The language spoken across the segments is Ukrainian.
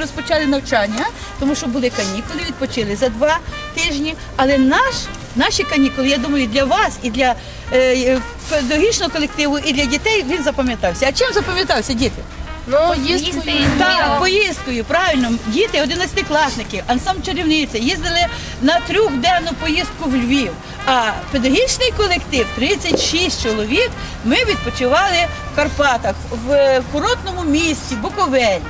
розпочали навчання, тому що були канікули, відпочили за два тижні. Але наш, наші канікули, я думаю, для вас і для е, е, педагогічного колективу, і для дітей він запам'ятався. А чим запам'ятався діти? Ну, їсти. Так, поїздкою, правильно, діти, 11-класники, ансамбль чарівниця їздили на трьохденну поїздку в Львів. А педагогічний колектив 36 чоловік. Ми відпочивали в Карпатах в курортному місті Буковелі.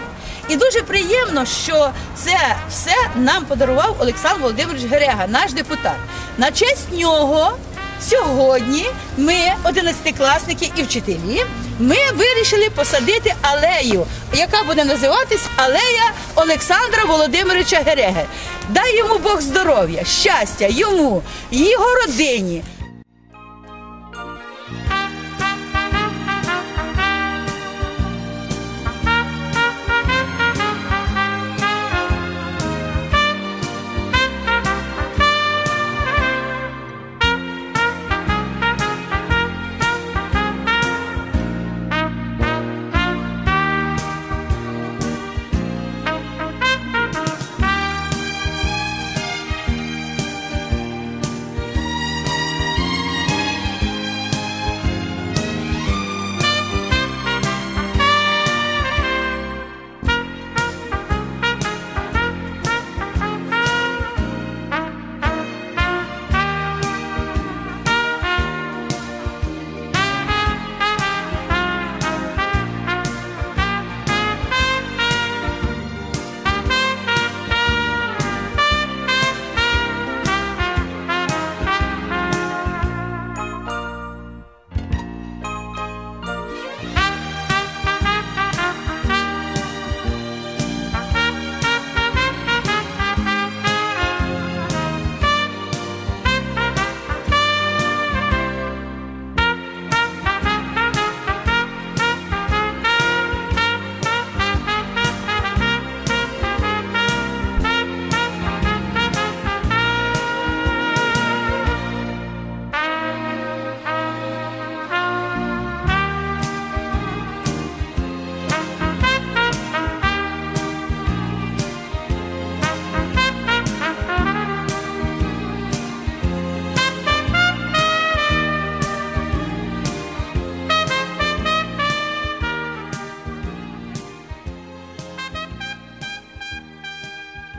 І дуже приємно, що це все нам подарував Олександр Володимирович Герега, наш депутат. На честь нього Сьогодні ми, одинадцятикласники і вчителі, ми вирішили посадити алею, яка буде називатись Алея Олександра Володимировича Гереги. Дай йому Бог здоров'я, щастя йому, його родині.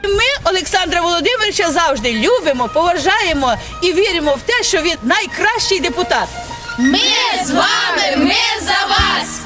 Ми Олександра Володимировича завжди любимо, поважаємо і віримо в те, що він найкращий депутат. Ми з вами, ми за вас.